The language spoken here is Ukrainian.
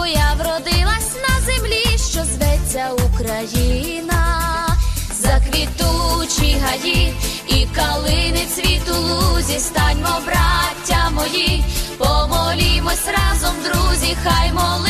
бо я вродилась на землі, що зветься Україна, за квітучі гаї і калини цвіту лузі, станьмо, браття мої, помолімось разом, друзі, хай молитви